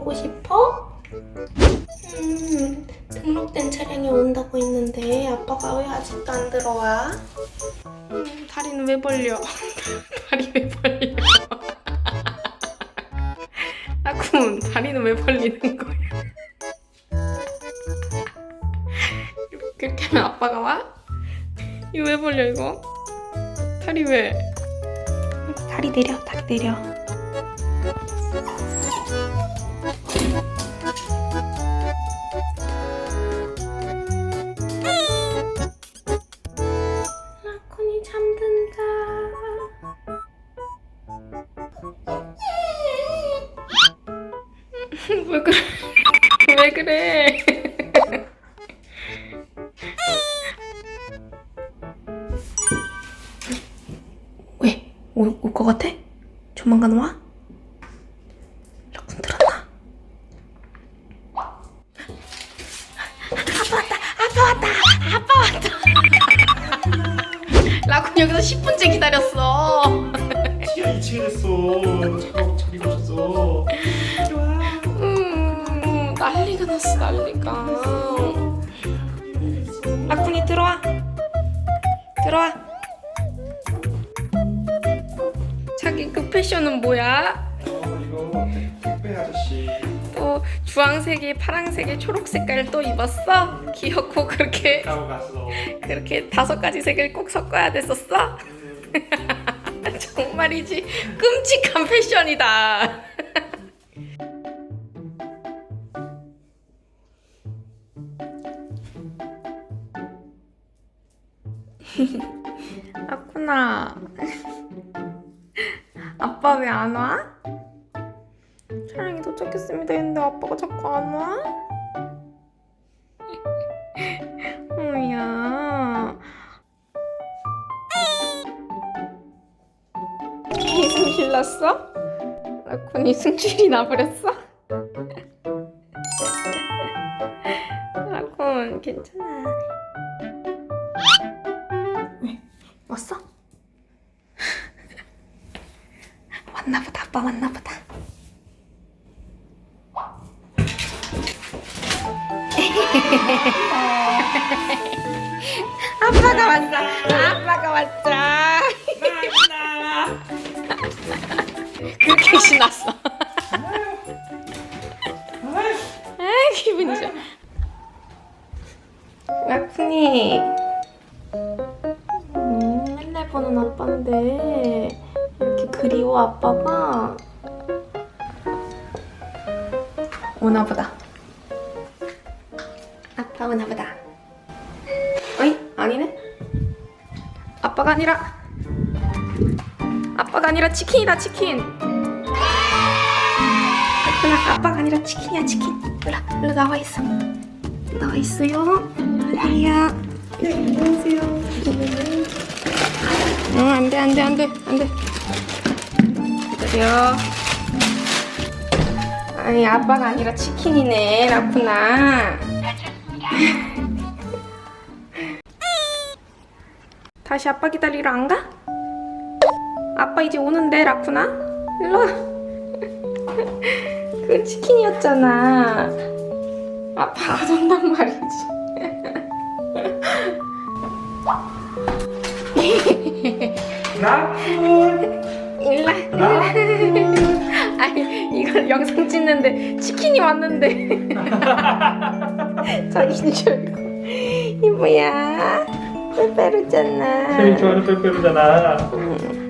보고 싶어? 음, 등록된 차량이 온다고 했는데 아빠가 왜 아직도 안 들어와? 음, 다리는 왜 벌려? 다리 왜 벌려? 나군 다리는 왜 벌리는 거야? 그렇게 하면 아빠가 와? 이거 왜 벌려 이거? 다리 왜? 다리 내려 다리 내려 왜 그래 왜 그래 왜? 올 것 같아? 조만간 와? 라쿤 들었나? 아빠 왔다! 아빠 왔다! 아빠 왔다! 라쿤 여기서 10분째 기다렸어. 2층에 됐어. 차가워 자리 오셨어. 음, 난리가 났어, 난리가. 라쿤이 들어와. 들어와. 자기 그 패션은 뭐야? 어 이거 택배 아저씨. 또 주황색에 파랑색에 초록 색깔 또 입었어? 귀엽고 그렇게 하고 갔어. 그렇게 다섯 가지 색을 꼭 섞어야 됐었어? 정말이지 끔찍한 패션이다. 아구나. 아빠 왜 안 와? 차량이 도착했습니다 했는데 아빠가 자꾸 안 와? 어야. 이승실 났어? 라쿤 이 승질이 나버렸어? 라쿤 괜찮아. 아빠 왔나 보다. 아빠가 왔어. 아빠가 왔어. 그렇게 신났어. 아 기분이 좋아. 라쿤이 음, 맨날 보는 아빠인데 그리워 아빠가 오나 보다. 아빠 오나 보다. 어이 아니네. 아빠가 아니라 아빠가 아니라 치킨이다 치킨. 일로 아빠가 아니라 치킨이야 치킨. 일로 일로 나와 있어. 나와 있어요. 아야. 안녕하세요. 응 안돼 안돼 안돼 안돼. 기다려. 아니 아빠가 아니라 치킨이네 라쿠나. 다시 아빠 기다리러 안 가? 아빠 이제 오는데 라쿠나? 일로 와. 그건 치킨이었잖아. 아빠 안 온단 말이지. 라쿤. 일라. 아니 이걸 영상 찍는데 치킨이 왔는데 자기인 줄 알고 이 뭐야? 빼빼로잖아. 제일 좋아하는 빼빼로잖아. 음.